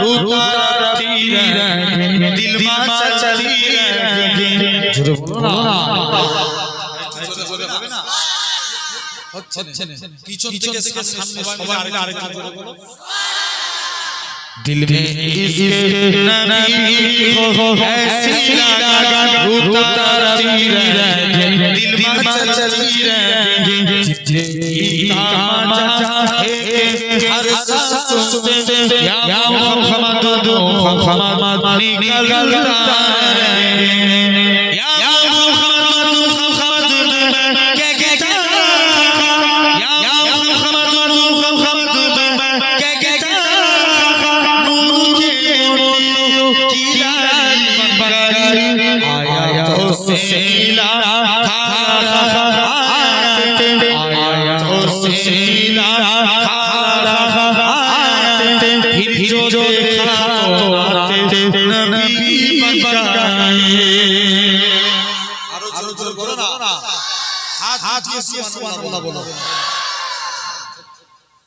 ভূতারা তীরা দিল মাচা চলিরা জোরে বলো না। হচ্ছে না। পিছন থেকে সামনে সবাই আরেকটা আরেকটা করে বলো। دل میں اس نبی ہو ایسی لگن اتارا تیرا دل میں چلی رہے جتنے निकलता रहे या मोहम्मद मोहम्मद के के या मोहम्मद मोहम्मद के के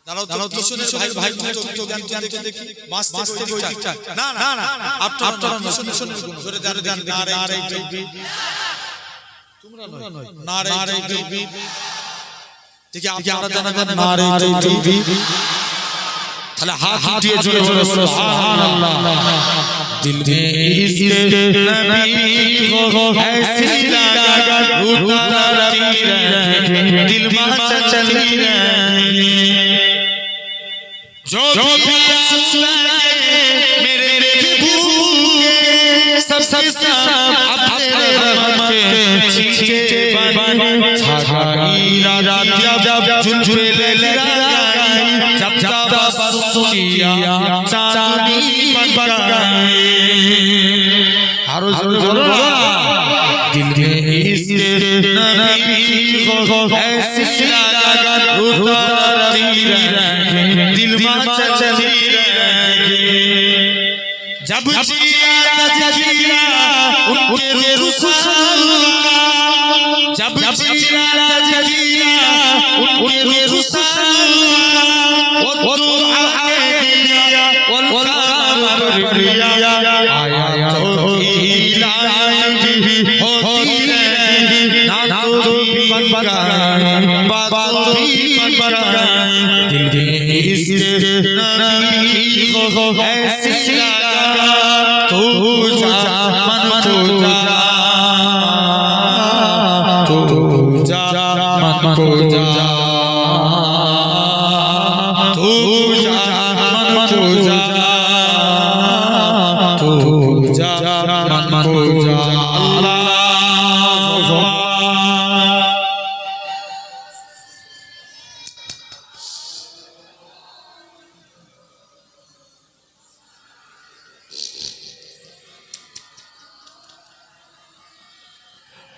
আরও না হাত হাত না দেখি আপনারা জানা দেখবি তাহলে হাত দিয়ে জোরে জোরে সুবহানাল্লাহ दिल में इश्क नबी हो ऐसी लगन उतारती रहे दिल में चलती रहे जो भी सुना मेरे महबूब सब सब सब अपने रहमत छींचे बन छाई रात जब झुलझुले लगाई बसुकिया चांदनी बन गए আরো জোরে বলো না দিল में इश्क नबी हो ऐसी लगन उतारती रहे दिल में चलती रहे जब जिया जजिया उनके रुसाल जब जिया जजिया उनके रुसाल वो तो आगे दिया वो कामर दिया आया तो इलाज होती रही ना तो भी बन बात भी बन दिल में इश्क नबी हो ऐसी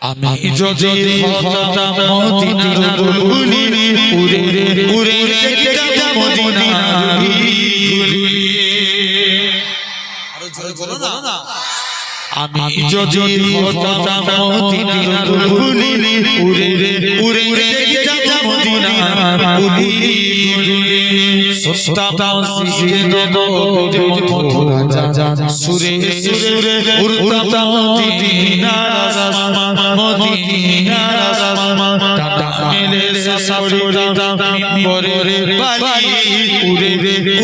আমি যদি হতাম মদিনার বুলবুলি উড়ে উড়ে যেতাম মদিনার বুলবুলি আরও জোরে বলো না। আমি যদি হতাম মদিনার বুলবুলি উড়ে উড়ে যেতাম মদিনার বুলবুলি সুরে সুরে উড়তাম মদিনার আসমান মদিনার আসমান টাটা মেলে সাসরিতাম মিম্বরে বালি উড়ে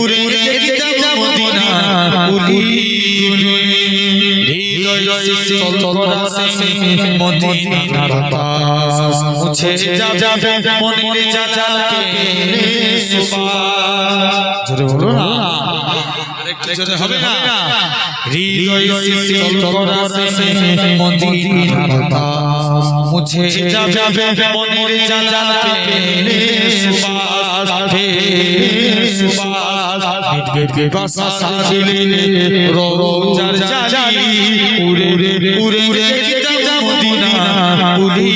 উড়ে যেতাম মদিনার বুলবুলি হৃদয় শীতল করাসে মদিনার মুছে যাবে মনের যাবে সুবাস জোরে বলো না। আরেকটু জোরে হবে না? হৃদয় শীতল করাসে মদিনার বাতাস। মুছে যাবে মনের যাবে সুবাস সুবাস মিটবে বিবাসা দিলে রোজার জালি উড়ে উড়ে উড়ে মদিনা উলি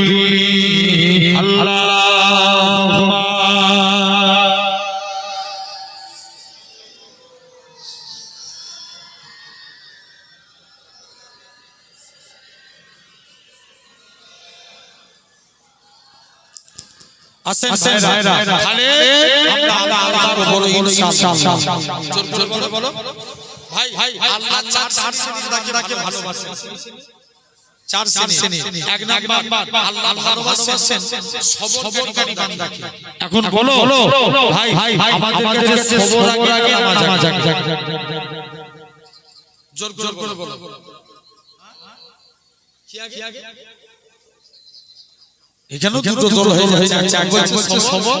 উলি আল্লাহ আসেন ভাইরা। তাহলে আমরা বলো ইনশাআল্লাহ। জোর জোর করে বলো। ভাই ভাই আল্লাহ চার চার শ্রেণির বান্দাকে ভালোবাসে। চার শ্রেণি এক নাম্বার আল্লাহ ভালোবাসেন। সবরকারী বান্দাকে এখন বলো। ভাই ভাই আমাদের কাছে সবর আগে নামাজ আগে। জোর জোর করে বলো। কি আগে? এখানেও দুটো দল হয়ে যাচ্ছে। এক বলছে সবর।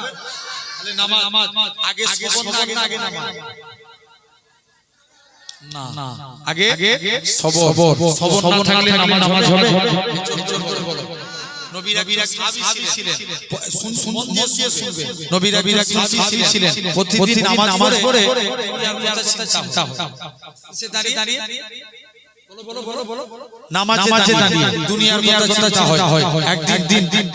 তাহলে নামাজ আগে সবর না আগে আগে নামাজ। না আগে সবর সবর না থাকলে নামাজ হবে নবীরা নবীরা সাহাবী ছিলেন। শুন শুন দিয়ে শুনবে। নবীরা নবীরা সাহাবী ছিলেন। প্রতিদিন নামাজ পড়ে। দুনিয়ার হয় সে দাঁড়িয়ে দাঁড়িয়ে। বলো বলো বলো বলো। নামাজে দাঁড়িয়ে। দুনিয়ার কথা চিন্তা হয়। একদিন দিন